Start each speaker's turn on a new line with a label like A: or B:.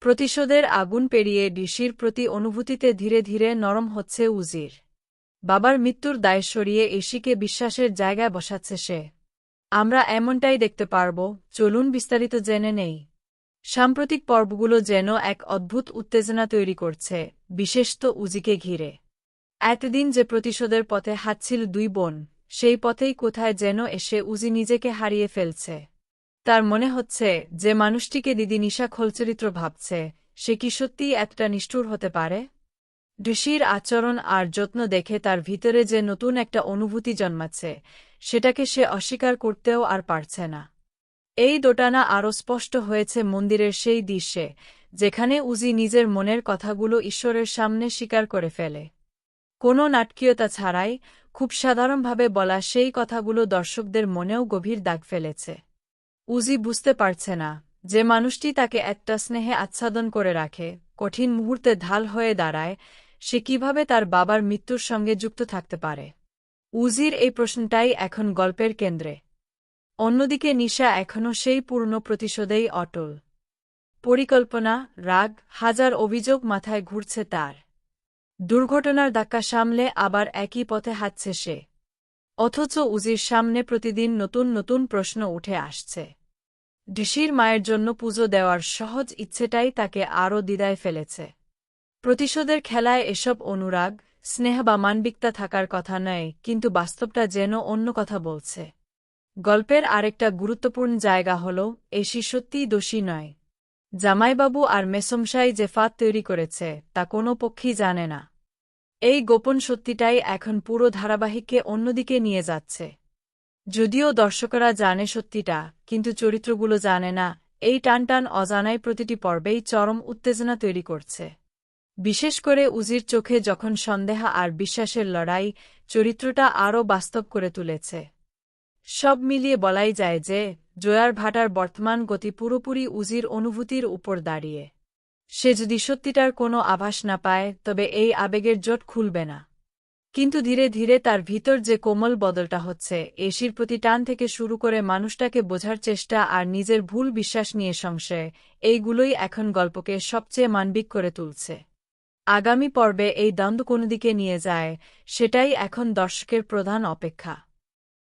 A: প্রতিশোধের আগুন পেরিয়ে ডিসির প্রতি অনুভূতিতে ধীরে ধীরে নরম হচ্ছে উজির। বাবার মৃত্যুর দায় সরিয়ে এসিকে বিশ্বাসের জায়গায় বসাচ্ছে সে। আমরা এমনটাই দেখতে পারব, চলুন বিস্তারিত জেনে নেই। সাম্প্রতিক পর্বগুলো যেন এক অদ্ভুত উত্তেজনা তৈরি করছে বিশেষ তো উজিকে ঘিরে। এতদিন যে প্রতিশোধের পথে হাঁটছিল দুই বোন, সেই পথেই কোথায় যেন এসে উজি নিজেকে হারিয়ে ফেলছে। তার মনে হচ্ছে যে মানুষটিকে দিদি নিশা খোলচরিত্র ভাবছে, সে কি সত্যিই এতটা নিষ্ঠুর হতে পারে? ঋষির আচরণ আর যত্ন দেখে তার ভিতরে যে নতুন একটা অনুভূতি জন্মাচ্ছে, সেটাকে সে অস্বীকার করতেও আর পারছে না। এই দোটানা আরও স্পষ্ট হয়েছে মন্দিরের সেই দৃশ্যে, যেখানে উজি নিজের মনের কথাগুলো ঈশ্বরের সামনে স্বীকার করে ফেলে। কোনো নাটকীয়তা ছাড়াই খুব সাধারণভাবে বলা সেই কথাগুলো দর্শকদের মনেও গভীর দাগ ফেলেছে। উজি বুঝতে পারছে না যে মানুষটি তাকে একটা স্নেহে আচ্ছাদন করে রাখে, কঠিন মুহূর্তে ঢাল হয়ে দাঁড়ায়, সে কীভাবে তার বাবার মৃত্যুর সঙ্গে যুক্ত থাকতে পারে? উজির এই প্রশ্নটাই এখন গল্পের কেন্দ্রে। অন্যদিকে নিশা এখনও সেই পূর্ণ প্রতিশোধেই অটল। পরিকল্পনা, রাগ, হাজার অভিযোগ মাথায় ঘুরছে তার। দুর্ঘটনার ধাক্কা সামলে আবার একই পথে হাঁটছে সে। অথচ উজির সামনে প্রতিদিন নতুন নতুন প্রশ্ন উঠে আসছে। ঋষির মায়ের জন্য পুজো দেওয়ার সহজ ইচ্ছেটাই তাকে আরও দ্বিধায় ফেলেছে। প্রতিশোধের খেলায় এসব অনুরাগ, স্নেহ বা মানবিকতা থাকার কথা নয়, কিন্তু বাস্তবটা যেন অন্য কথা বলছে। গল্পের আরেকটা গুরুত্বপূর্ণ জায়গা হল এসি সত্যিই দোষী নয়। জামাইবাবু আর মেসমশাই যে ফাঁদ তৈরি করেছে, তা কোনো পক্ষেই জানে না। এই গোপন সত্যিটাই এখন পুরো ধারাবাহিককে অন্যদিকে নিয়ে যাচ্ছে। যদিও দর্শকরা জানে সত্যিটা, কিন্তু চরিত্রগুলো জানে না, এই টানটান অজানায় প্রতিটি পর্বেই চরম উত্তেজনা তৈরি করছে। বিশেষ করে উজির চোখে যখন সন্দেহ আর বিশ্বাসের লড়াই, চরিত্রটা আরও বাস্তব করে তুলেছে। সব মিলিয়ে বলাই যায় যে, জয়ার ভাটার বর্তমান গতি পুরোপুরি উজির অনুভূতির উপর দাঁড়িয়ে। সে যদি সত্যিটার কোনো আভাস না পায়, তবে এই আবেগের জোট খুলবে না। কিন্তু ধীরে ধীরে তার ভিতর যে কোমল বদলটা হচ্ছে এসির প্রতি টান থেকে শুরু করে মানুষটাকে বোঝার চেষ্টা আর নিজের ভুল বিশ্বাস নিয়ে সংশয়, এইগুলোই এখন গল্পকে সবচেয়ে মানবিক করে তুলছে। আগামী পর্বে এই দ্বন্দ্ব কোন দিকে নিয়ে যায়, সেটাই এখন দর্শকের প্রধান অপেক্ষা।